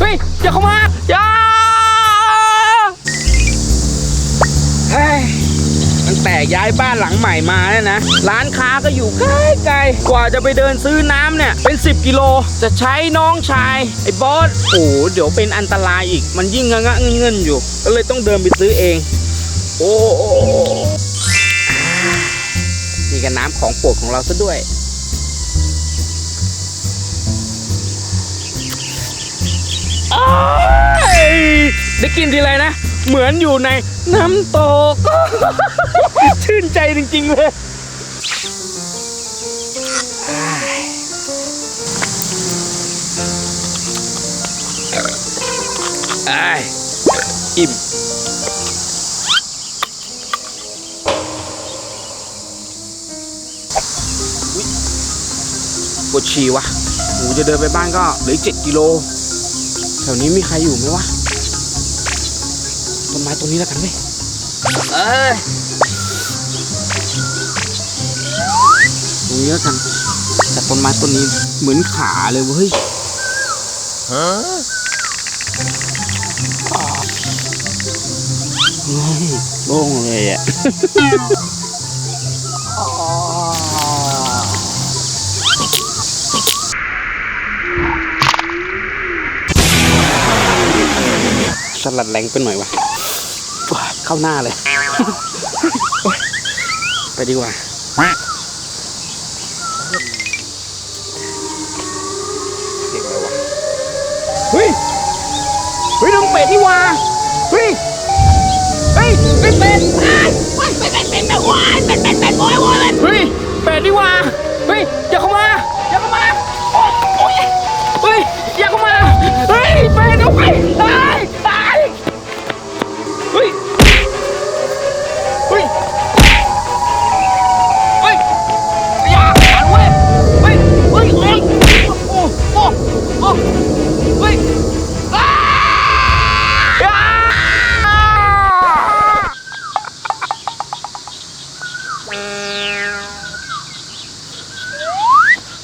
เฮ้ยอย่าเข้ามาอย่าเฮ้ยตั้งแต่ย้ายบ้านหลังใหม่มาเนี่ยนะ ร้านค้าก็อยู่ไกลไกลๆกว่าจะไปเดินซื้อน้ำเนี่ย เป็น 10 กิโล จะใช้น้องชาย ไอ้บอสโอ้โหเดี๋ยวเป็นอันตรายอีก มันยิ่งงะงะเงินเงินอยู่ ก็เลยต้องเดินไปซื้อเอง โอ้โหอ่านี่ก็น้ำของโปรดของเราซะด้วย ยได้กินทีไรนะ เหมือนอยู่ในน้ำตก ชื่นใจจริงๆเลยอ้ายอ้ายอิ่ม ปวดฉี่วะหมูจะเดินไปบ้านก็เหลืออีกเจ็ดกิโล แถวนี้มีใครอยู่ไหมวะต้นไม้ต้นนี้แล้วกันเว้ยเอ้ยตรงนี้แล้วกันแต่ต้นไม้ต้นนี้เหมือนขาเลยเว้ยอืมโล่งเลยอะ สลัดแรงไปหน่อยวะว้ายเข้าหน้าเลย ไปดีกว่าเสียงอะไรวะเฮ้ยเฮ้ยน้องเป็ดนี่หว่าเฮ้ยเฮ้ยเป็ดเป็ดเฮ้ยเป็ดเป็ดเป็ดเป็ดวายเป็ดเป็ดเป็ดโวยวายเฮ้ยเป็ดนี่หว่าเฮ้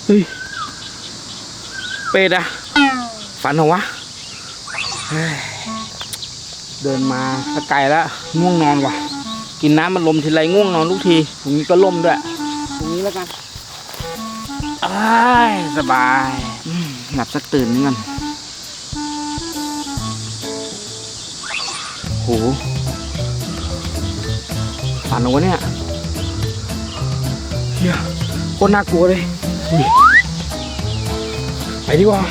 เฮ้ย เป็ดอะฝันเหรอวะเฮ้ยเดินมาก็ไกลแล้วง่วงนอนว่ะ กินน้ำมันลมทีไรง่วงนอนทุกทีตรงนี้ก็ล่มด้วย ตรงนี้แล้วกันอ้ายสบายอืมหลับสักตื่นนึงกันโหฝันเหรอวะเนี่ยเฮียโคตรน่ากลัวเลยอุ๊ย ไปดีกว่า